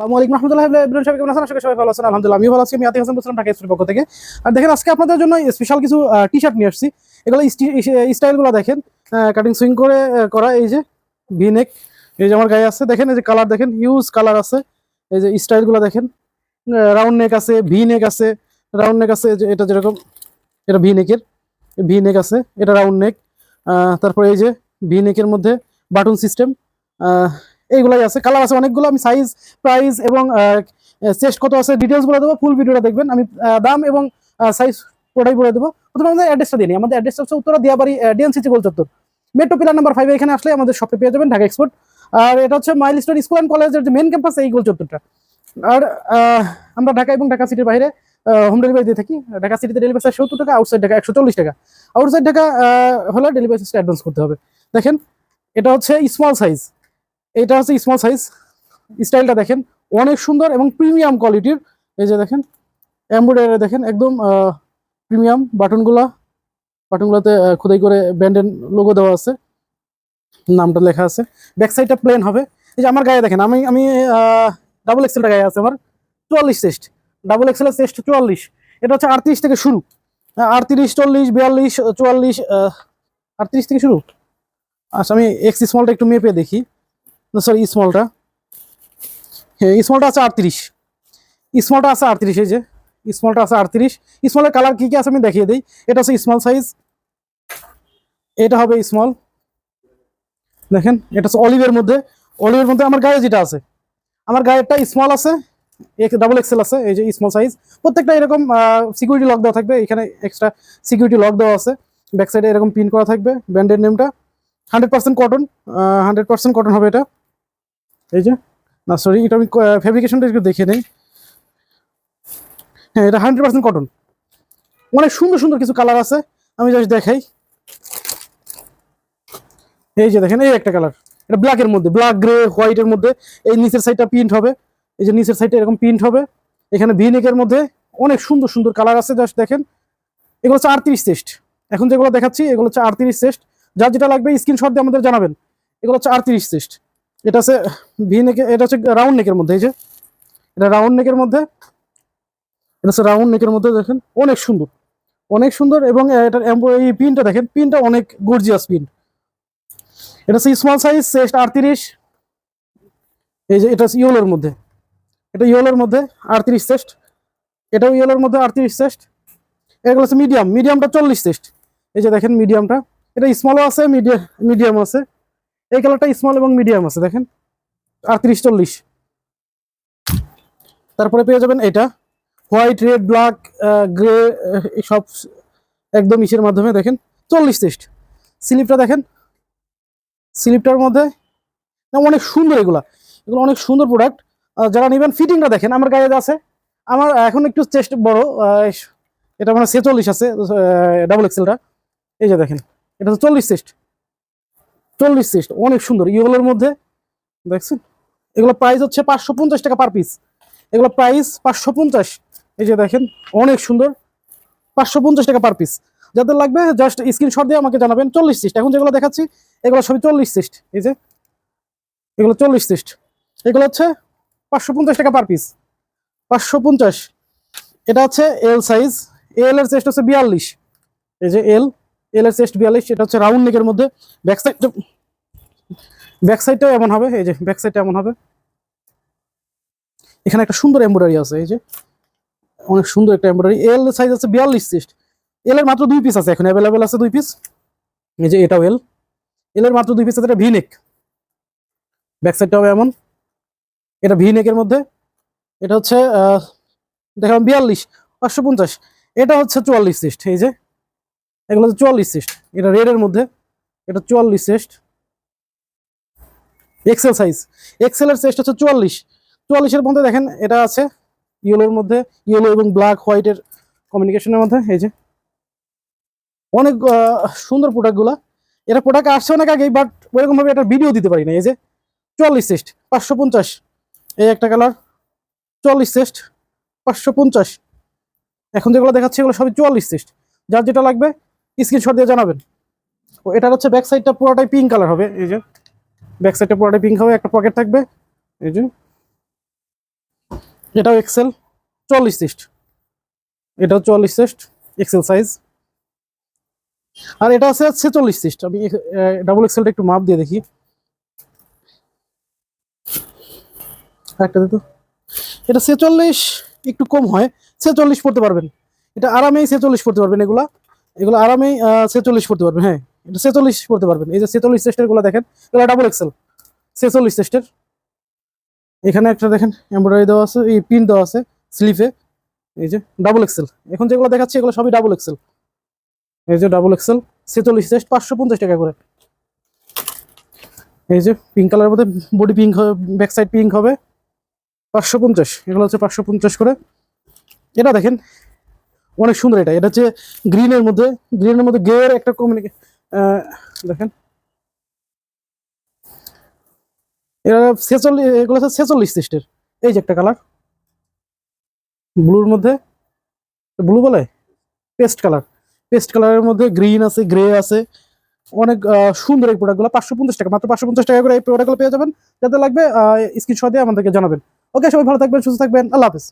আসসালামু আলাইকুম রহমতুল্লাহ ইব্রাহিম সবাই ভালো আছেন। আলহামদুলিল্লাহ ভালো আছি। দেখেন, আজকে আপনাদের জন্য স্পেশাল কিছু টি শার্ট নিয়ে আসছি। এগুলো স্টাইলগুলো দেখেন কাটিং সুইং করে করা, এই যে ভি নেক এই যে আমার গায়ে আছে। দেখেন, এই যে কালার দেখেন হিউজ কালার আছে। এই যে স্টাইলগুলো দেখেন রাউন্ড নেক আছে ভি নেক আছে রাউন্ড নেক আছে এটা যেরকম, এটা ভি নেকের ভি নেক আছে, এটা রাউন্ড নেক তারপরে এই যে ভি নেকের মধ্যে বাটন সিস্টেম এইগুলাই আছে। কালার আছে অনেকগুলো, আমি সাইজ প্রাইস এবং চেস্ট কত আছে ডিটেলস বলে দেবো ফুল ভিডিওটা দেখবেন। আমি দাম এবং সাইজ পুরোটাই বলে দেবো। প্রথমে আমাদের অ্যাড্রেসটা দিয়ে নিই। আমাদের অ্যাড্রেসটা হচ্ছে উত্তরা দিয়াবাড়ি ডিএনসিসি গোল চত্বর মেট্রো পিলার নাম্বার ফাইভে এখানে আসলে আমাদের শপে পেয়ে যাবেন, ঢাকা এক্সপোর্ট আর এটা হচ্ছে মাইল স্টোন স্কুল অ্যান্ড কলেজের যে মেন ক্যাম্পাস এই গোল চত্বরটা আর আমরা ঢাকা এবং ঢাকা সিটির বাইরে হোম ডেলিভারি দিয়ে থাকি। ঢাকা সিটিতে ডেলিভারি চার্জ সত্তর টাকা আউটসাইড ঢাকা একশো চল্লিশ টাকা। আউটসাইড ঢাকা হলে ডেলিভারি চার্জটা অ্যাডভান্স করতে হবে। দেখেন, এটা হচ্ছে স্মল সাইজ এটা হচ্ছে স্মল সাইজ স্টাইলটা দেখেন, অনেক সুন্দর এবং প্রিমিয়াম কোয়ালিটির এই যে দেখেন এমব্রয়ডারি দেখেন, একদম প্রিমিয়াম বাটনগুলা বাটনগুলোতে খোদাই করে ব্যান্ডেন লোগো দেওয়া আছে। নামটা লেখা আছে। ব্যাক সাইডটা প্লেন হবে। এই যে আমার গায়ে দেখেন, আমি আমি ডাবল এক্সেলটা গায়ে আছে আমার। চুয়াল্লিশ চেস্ট ডাবল এক্সেলের চেস্ট চুয়াল্লিশ। এটা হচ্ছে আটত্রিশ থেকে শুরু। আটত্রিশ, চল্লিশ, বিয়াল্লিশ, চুয়াল্লিশ আটত্রিশ থেকে শুরু। আচ্ছা আমি এক্স স্মলটা একটু মেপে দেখি। সরি স্মলটা হ্যাঁ স্মলটা আছে আটত্রিশ। স্মলটা আছে আটত্রিশ, এই যে। স্মলটা আছে আটত্রিশ। স্মলের কালার কী কী আছে আমি দেখিয়ে দিই। এটা হচ্ছে স্মল সাইজ এটা হবে স্মল দেখেন, এটা হচ্ছে অলিভের মধ্যে। অলিভের মধ্যে আমার গায়ে যেটা আছে, আমার গায়েরটা স্মল আছে, এক ডাবল এক্সেল আছে, এই যে স্মল সাইজ প্রত্যেকটা এরকম সিকিউরিটি লক দেওয়া থাকবে। এখানে এক্সট্রা সিকিউরিটি লক দেওয়া আছে। ব্যাক সাইডে এরকম পিন করা থাকবে ব্র্যান্ডের নেমটা hundred percent cotton hundred percent cotton হবে এটা। এই যে, না সরি এটা আমি ফেব্রিকেশনটা একটু দেখে নেই। হ্যাঁ এটা হান্ড্রেড পার্সেন্ট কটন অনেক সুন্দর সুন্দর কিছু কালার আছে, আমি জাস্ট দেখাই। এই যে দেখেন, এই একটা কালার এটা ব্ল্যাকের মধ্যে ব্ল্যাক গ্রে হোয়াইটের মধ্যে। এই নিচের সাইডটা প্রিন্ট হবে। এই যে নিচের সাইডটা এরকম প্রিন্ট হবে। এখানে ভিনেকের মধ্যে অনেক সুন্দর সুন্দর কালার আছে জাস্ট দেখেন। এগুলো হচ্ছে আটত্রিশ চেস্ট এখন যেগুলো দেখাচ্ছি, এগুলো হচ্ছে আটত্রিশ চেস্ট যার যেটা লাগবে স্ক্রিনশট দিয়ে আমাদের জানাবেন। এগুলো হচ্ছে আটত্রিশ চেস্ট এটা হচ্ছে ভি নেকে এটা হচ্ছে রাউন্ড নেকের মধ্যে, এই যে। এটা রাউন্ড নেকের মধ্যে। এটা হচ্ছে রাউন্ড নেকের মধ্যে, দেখেন, অনেক সুন্দর। অনেক সুন্দর এবং এটার এই পিনটা দেখেন পিনটা অনেক গর্জিয়াস পিন এটা হচ্ছে স্মল সাইজ চেস্ট আটত্রিশ। এই যে, এটা ইয়েলোর মধ্যে। এটা ইয়েলোর মধ্যে আটত্রিশ চেস্ট এটাও ইয়েলোর মধ্যে আটত্রিশ চেস্ট এগুলো হচ্ছে মিডিয়াম মিডিয়ামটা চল্লিশ চেস্ট এই যে, দেখেন মিডিয়ামটা এটা স্মলও আছে মিডিয়াম মিডিয়াম আছে। এই কালারটা স্মল এবং মিডিয়াম আছে, দেখেন। আর আটত্রিশ চল্লিশ। তারপরে পেয়ে যাবেন এটা। হোয়াইট রেড ব্ল্যাক গ্রে সব একদম ইসের মাধ্যমে, দেখেন। চল্লিশ চেস্ট স্লিপটা দেখেন। স্লিপটার মধ্যে অনেক সুন্দর এগুলা। এগুলো অনেক সুন্দর প্রোডাক্ট যারা নেবেন ফিটিংটা দেখেন। আমার গায়ে আছে, আমার এখন একটু চেস্ট বড় এটা মানে ছেচল্লিশ আছে ডাবল এক্সেলটা এই যে দেখেন, এটা হচ্ছে চল্লিশ চেস্ট চল্লিশ চেস্ট অনেক সুন্দর। ইগুলোর মধ্যে, দেখছেন? এগুলো প্রাইস হচ্ছে পাঁচশো পঞ্চাশ টাকা পার পিস এগুলো প্রাইস পাঁচশো পঞ্চাশ। এই যে দেখেন, অনেক সুন্দর। পাঁচশো পঞ্চাশ টাকা পার পিস যাদের লাগবে জাস্ট স্ক্রিনশট দিয়ে আমাকে জানাবেন। চল্লিশ সিস্ট, এখন যেগুলো দেখাচ্ছি, এগুলো সবই চল্লিশ সিস্ট। এই যে, এগুলো চল্লিশ সিস্ট। এগুলো হচ্ছে পাঁচশো পঞ্চাশ টাকা পার পিস পাঁচশো পঞ্চাশ। এটা হচ্ছে এল সাইজ এল এর চেস্ট হচ্ছে বিয়াল্লিশ। এই যে এল এল চেস্ট বিয়াল্লিশ এটা হচ্ছে রাউন্ড নেকের মধ্যে। ব্যাক সাইড ব্যাক সাইডটাও এমন হবে, এই যে ব্যাক সাইডটা এমন হবে। এখানে একটা সুন্দর এমব্রয়ডারি আছে, এই যে। অনেক সুন্দর একটা এমব্রয়ডারি এল সাইজ আছে বিয়াল্লিশ চেস্ট এল এর মাত্র দুই পিস আছে এখন অ্যাভেলেবেল আছে দুই পিস এই যে এটাও এল এল এর মাত্র দুই পিস আছে, এটা ভিনেক ব্যাক সাইডটা হবে এমন। এটা ভিনেকের মধ্যে। এটা হচ্ছে দেখালাম বিয়াল্লিশ, পাঁচশো পঞ্চাশ। এটা হচ্ছে চুয়াল্লিশ চেস্ট এই যে। এগুলো হচ্ছে চুয়াল্লিশ চেস্ট এটা রেডের মধ্যে। এটা চুয়াল্লিশ চেস্ট এক্সেল সাইজ এক্সেলের চেস্ট হচ্ছে চুয়াল্লিশ। চুয়াল্লিশের মধ্যে দেখেন, এটা আছে ইয়েলোর মধ্যে। ইয়েলো এবং ব্ল্যাক হোয়াইটের কমিউনিকেশনের মধ্যে। এই যে। অনেক সুন্দর প্রোডাক্টগুলো এটা প্রোডাক্ট আসছে অনেক আগেই বাট ওইরকমভাবে একটা ভিডিও দিতে পারি না এই যে, চুয়াল্লিশ সেস্ট, পাঁচশো পঞ্চাশ। এই একটা কালার চুয়াল্লিশ সেস্ট, পাঁচশো পঞ্চাশ। এখন যেগুলো দেখাচ্ছে, এগুলো সবই চুয়াল্লিশ সেস্ট। যার যেটা লাগবে স্ক্রিনশট দিয়ে জানাবেন। ও, এটার হচ্ছে ব্যাক সাইডটা পুরোটাই পিঙ্ক কালার হবে, এই যে। ব্যাক সাইডটা পুরোটাই পিঙ্ক হবে, একটা পকেট থাকবে, এই যে। এটাও এক্সেল চল্লিশ সিস্ট এটাও চুয়াল্লিশ সিস্ট এক্সেল সাইজ আর এটা আছে ছেচল্লিশ সিস্ট আমি ডাবল এক্সেলটা একটু মাপ দিয়ে দেখি। একটা দিত এটা ছেচল্লিশ, একটু কম হয়, ছেচল্লিশ পড়তে পারবেন। এটা আরামেই ছেচল্লিশ পড়তে পারবেন এগুলা। এগুলো আরামেই ছেচল্লিশ পড়তে পারবেন হ্যাঁ। এটা ছেচল্লিশ পড়তে পারবেন। এই যে ছেচল্লিশ চেস্টেরগুলো দেখেন, এগুলো ডাবল এক্সেল ছেচল্লিশ চেস্টের এখানে একটা দেখেন এমব্রয়ডারি দেওয়া আছে, এই পিন দেওয়া আছে স্লিভে এই যে ডাবল এক্সেল এখন যেগুলো দেখাচ্ছি, এগুলো সবই ডাবল এক্সেল এই যে ডাবল এক্সেল ছেচল্লিশ চেস্ট পাঁচশো পঞ্চাশ টাকা করে। এই যে পিঙ্ক কালারের মধ্যে বডি পিঙ্ক হবে ব্যাক সাইড পিঙ্ক হবে, পাঁচশো পঞ্চাশ। এগুলো হচ্ছে পাঁচশো পঞ্চাশ করে। এটা দেখেন অনেক সুন্দর এটা। এটা হচ্ছে গ্রিনের মধ্যে গ্রিনের মধ্যে গের একটা কমিউনিকে দেখেন। এরা ছেচল্লিশ এগুলো হচ্ছে ছেচল্লিশ সিস্টের। এই যে একটা কালার ব্লুর মধ্যে। ব্লু বলে? পেস্ট কালার পেস্ট কালারের মধ্যে গ্রিন আছে গ্রে আছে। অনেক সুন্দর এই প্রোডাক্টগুলো পাঁচশো পঞ্চাশ টাকা। মাত্র পাঁচশো পঞ্চাশ টাকা করে এই প্রোডাক্টগুলো পেয়ে যাবেন। যাতে লাগবে স্ক্রিনশট দিয়ে আমাদেরকে জানাবেন। ওকে সবাই ভালো থাকবেন, সুস্থ থাকবেন। আল্লাহ হাফিজ।